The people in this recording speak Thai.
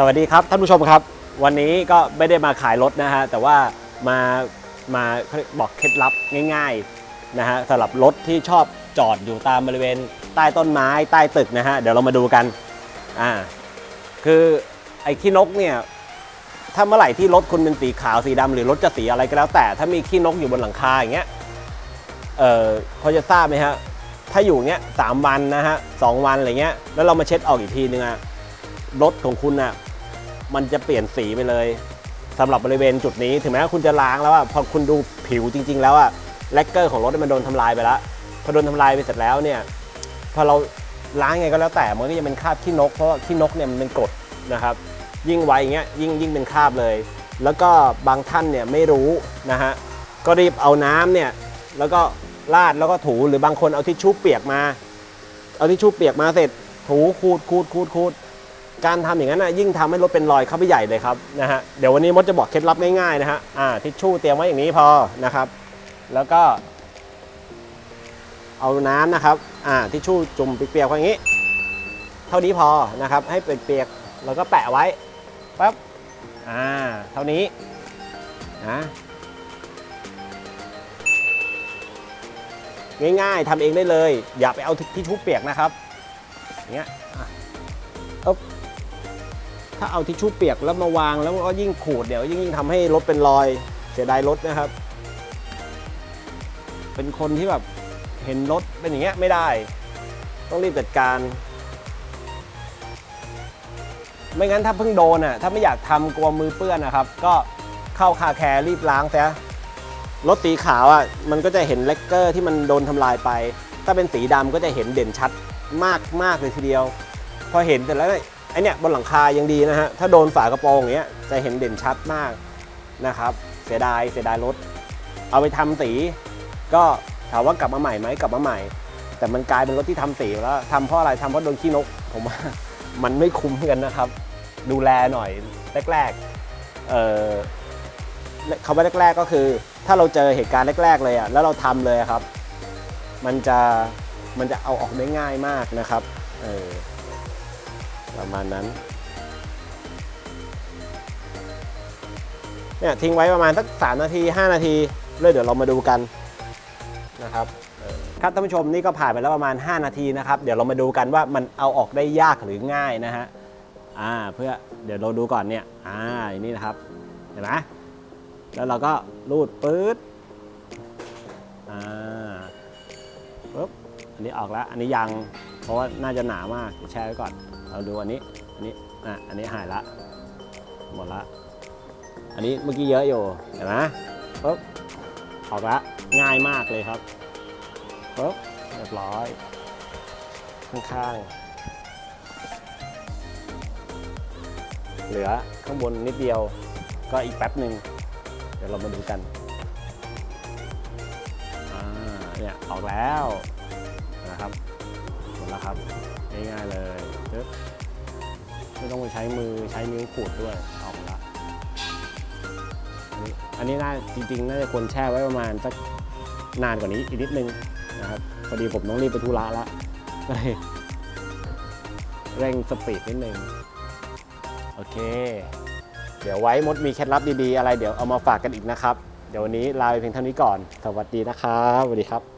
สวัสดีครับท่านผู้ชมครับ วันนี้ก็ไม่ได้มาขายรถนะฮะแต่ว่ามามาบอกเคล็ดลับง่ายๆนะฮะสำหรับรถที่ชอบจอดอยู่ตามบริเวณใต้ต้นไม้ใต้ตึกนะฮะเดี๋ยวเรามาดูกันอ่าคือไอ้ขี้นกเนี่ยถ้าเมื่อไหร่ที่รถคุณเป็นสีขาวสีดำหรือรถจะสีอะไรก็แล้ว แต่ถ้ามีขี้นกอยู่บนหลังคาอย่างเงี้ยเออพอจะทราบไหมฮะถ้าอยู่เงี้ยสามวันนะฮะสองวันอะไรเงี้ยแล้วเรามาเช็ดออกอีกทีนึงอะรถของคุณอะ มันจะเปลี่ยนสีไปเลยสำหรับบริเวณจุดนี้ถึงแม้ว่าคุณจะล้างแล้วอะพอคุณดูผิวจริง ๆ แล้วอะแลกเกอร์ของรถมันโดนทำลายไปแล้วพอโดนทำลายไปเสร็จแล้วเนี่ยพอเราล้างไงก็แล้วแต่มันก็จะเป็นคราบขี้นกเพราะว่าขี้นกเนี่ยมันเป็นกรดนะครับ ยิ่งไวอย่างเงี้ยยิ่งยิ่งเป็นคราบเลย แล้วก็บางท่านเนี่ยไม่รู้นะฮะก็รีบเอาน้ำเนี่ยแล้วก็ราดแล้วก็ถูหรือบางคนเอาทิชชู่เปียกมา เอาทิชชู่เปียกมาเสร็จถูขูดขูดขูดขูด การทำอย่างนั้นนะยิ่งทำให้รถเป็นรอยเข้าไปใหญ่เลยครับนะฮะเดี๋ยววันนี้มดจะบอกเคล็ดลับง่ายๆนะฮะอ่าทิชชู่เตรียมไว้อย่างนี้พอนะครับ แล้วก็ เอาน้ำนะครับอ่าทิชชู่จุ่มเปียกๆไว้อย่างนี้ เท่านี้พอนะครับ ให้เปียกๆแล้วก็แปะไว้ปั๊บอ่าเท่านี้นะง่ายๆทำเองได้เลย อย่าไปเอาทิชชู่เปียกนะครับอย่างเงี้ยอะอ๊บ ถ้าเอาทิชชู่เปียกแล้วมาวางแล้วก็ยิ่งขูดเดี๋ยวยิ่งยิ่งทำให้รถเป็นรอยเสียดายรถนะครับ เป็นคนที่แบบเห็นรถเป็นอย่างเงี้ยไม่ได้ ต้องรีบจัดการ ไม่งั้นถ้าเพิ่งโดนอะถ้าไม่อยากทำกลัวมือเปื้อนนะครับ ก็เข้าคาแคร์รีบล้างซะรถสีขาวอะมันก็จะเห็นเลกเกอร์ที่มันโดนทำลายไป ถ้าเป็นสีดำก็จะเห็นเด่นชัดมากมากเลยทีเดียว พอเห็นเสร็จแล้วเนี่ย ไอเนี่ยบนหลังคายังดีนะฮะ ถ้าโดนฝากระโปรงอย่างเงี้ยจะเห็นเด่นชัดมากนะครับ เสียดายเสียดายรถ เอาไปทำสี ก็ถามว่ากลับมาใหม่ไหมกลับมาใหม่ แต่มันกลายเป็นรถที่ทำสีแล้วทำเพราะอะไรทำเพราะโดนขี้นก ผมว่ามันไม่คุ้มกันนะครับ ดูแลหน่อยแรกๆเอ่อคำว่าแรกๆก็คือ ถ้าเราเจอเหตุการณ์แรก ๆ เลยอะแล้วเราทำเลยครับ มันจะมันจะเอาออกได้ง่ายมากนะครับเออ ประมาณนั้นเนี่ยทิ้งไว้ประมาณสักสามนาที 5 นาทีเลยเดี๋ยวเรามาดูกันนะครับครับท่านผู้ชมนี่ก็ผ่านไปแล้วประมาณ 5 นาทีนะครับเดี๋ยวเรามาดูกันว่ามันเอาออกได้ยากหรือง่ายนะฮะอ่าเพื่อเดี๋ยวเราดูก่อนเนี่ยอ่าอย่างนี้นะครับเห็นไหมแล้วเราก็รูดปื๊ดอ่าปุ๊บอันนี้ออกแล้วอันนี้ยังเพราะว่าน่าจะหนามากแช่ไว้ก่อน เราดูอันนี้ อันนี้ อะ อันนี้หายละ หมดละ อันนี้เมื่อกี้เยอะอยู่ เห็นไหมปุ๊บ ออกละ ง่ายมากเลยครับปุ๊บ เรียบร้อย ข้างๆ เหลือข้างบนนิดเดียว ก็อีกแป๊บหนึ่ง เดี๋ยวเรามาดูกัน อ่า เนี่ย ออกแล้ว ครับ ง่ายๆเลยปึ๊บไม่ต้องไปใช้มือใช้นิ้วขูดด้วยออกล้วอันนี้อันนี้น่าจริงๆ น่าจะควรแช่ไว้ประมาณสักนานกว่านี้อีกนิดนึงนะครับพอดีผมต้องรีบไปธุระละก็เลยเร่งสปีดนิดนึงโอเค เดี๋ยวไว้มดมีเคล็ดลับดีๆ อะไรเดี๋ยวเอามาฝากกันอีกนะครับ เดี๋ยววันนี้ลาไปเพียงเท่านี้ก่อน สวัสดีนะครับสวัสดีครับ